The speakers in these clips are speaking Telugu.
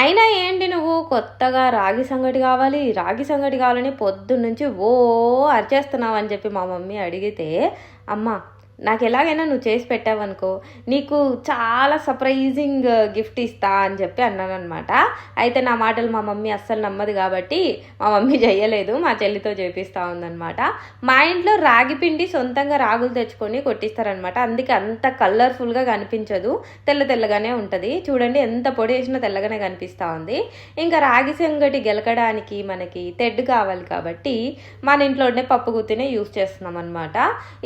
అయినా ఏంటి నువ్వు? కొత్తగా రాగి సంగటి కావాలి రాగి సంగటి కావాలని పొద్దున్నుంచి ఓ అరిచేస్తున్నావు అని చెప్పి మా మమ్మీ అడిగితే అమ్మ నాకు ఎలాగైనా నువ్వు చేసి పెట్టావనుకో నీకు చాలా సర్ప్రైజింగ్ గిఫ్ట్ uh, ఇస్తా అని చెప్పి అన్నాను అనమాట అయితే నా మాటలు మా మమ్మీ అస్సలు నమ్మదు కాబట్టి మా మమ్మీ చెయ్యలేదు మా చెల్లితో చేపిస్తూ ఉందన్నమాట. మా ఇంట్లో రాగి పిండి సొంతంగా రాగులు తెచ్చుకొని కొట్టిస్తారనమాట అందుకే అంత కలర్ఫుల్గా కనిపించదు తెల్ల తెల్లగానే ఉంటుంది. చూడండి ఎంత పొడి వేసినా తెల్లగానే కనిపిస్తూ ఉంది. ఇంకా రాగి సంగటి గెలకడానికి మనకి తెడ్డు కావాలి కాబట్టి మన ఇంట్లోనే పప్పు గుత్తినే యూస్ చేస్తున్నాం అనమాట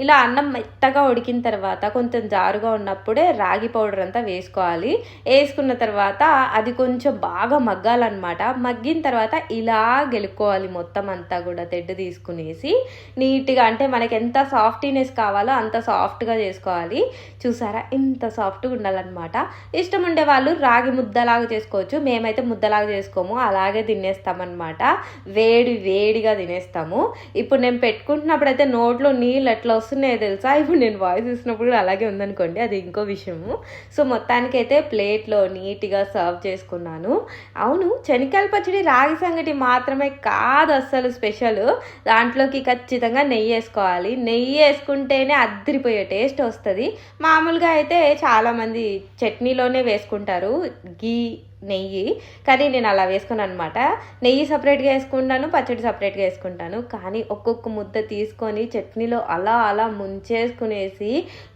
ఇలా అన్నం మెత్తగా ఉడికిన తర్వాత కొంచెం జారుగా ఉన్నప్పుడే రాగి పౌడర్ అంతా వేసుకోవాలి. వేసుకున్న తర్వాత అది కొంచెం బాగా మగ్గాలన్నమాట. మగ్గిన తర్వాత ఇలా గెలుక్కోవాలి మొత్తం అంతా కూడా తెడ్డు తీసుకునేసి. నీట్గా అంటే మనకి ఎంత సాఫ్టీనెస్ కావాలో అంత సాఫ్ట్గా చేసుకోవాలి. చూసారా? ఇంత సాఫ్ట్గా ఉండాలన్నమాట. ఇష్టం ఉండే వాళ్ళు రాగి ముద్దలాగా చేసుకోవచ్చు. మేమైతే ముద్దలాగా చేసుకోము. అలాగే తినేస్తామన్నమాట. వేడి వేడిగా తినేస్తాము. ఇప్పుడు నేను పెట్టుకుంటున్నప్పుడు అయితే నోట్లో నీళ్ళు ఎట్లా వస్తున్నాయో తెలుసా? ఇప్పుడు నేను వాయిస్ ఇస్తున్నప్పుడు కూడా అలాగే ఉందనుకోండి అది ఇంకో విషయము. సో మొత్తానికైతే ప్లేట్లో నీట్గా సర్వ్ చేసుకున్నాను. అవును శనగకాయల పచ్చడి రాగి సంగటి మాత్రమే కాదు అస్సలు స్పెషల్ దాంట్లోకి ఖచ్చితంగా నెయ్యి వేసుకోవాలి. నెయ్యి వేసుకుంటేనే అద్దరిపోయే టేస్ట్ వస్తుంది. మామూలుగా అయితే చాలామంది చట్నీలోనే వేసుకుంటారు. గీ నెయ్యి. కానీ నేను అలా వేసుకున్నాను అనమాట నెయ్యి సపరేట్గా వేసుకుంటాను పచ్చడి సపరేట్గా వేసుకుంటాను. కానీ ఒక్కొక్క ముద్ద తీసుకొని చట్నీలో అలా అలా ముంచేసుకునేసి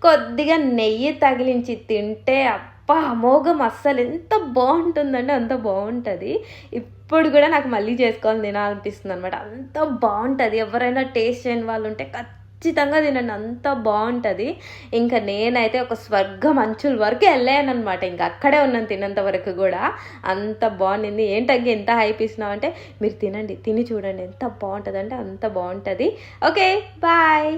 కొద్దిగా నెయ్యి తగిలించి తింటే అప్ప అమోఘం అస్సలు ఎంత బాగుంటుందంటే అంత బాగుంటుంది. ఇప్పుడు కూడా నాకు మళ్ళీ చేసుకోవాలని తినాలనిపిస్తుంది అనమాట అంత బాగుంటుంది. ఎవరైనా టేస్ట్ చేయని వాళ్ళు ఉంటే ఖచ్చితంగా ఖచ్చితంగా తినండి అంత బాగుంటుంది. ఇంకా నేనైతే ఒక స్వర్గం అంచుల వరకు వెళ్ళాను అనమాట ఇంకా అక్కడే ఉన్నాను తినంత వరకు కూడా. అంత బాగుండింది. ఏంటంటే ఎంత హైప్ ఇస్తున్నావు అంటే మీరు తినండి తిని చూడండి ఎంత బాగుంటుంది అంటే అంత బాగుంటుంది. Okay bye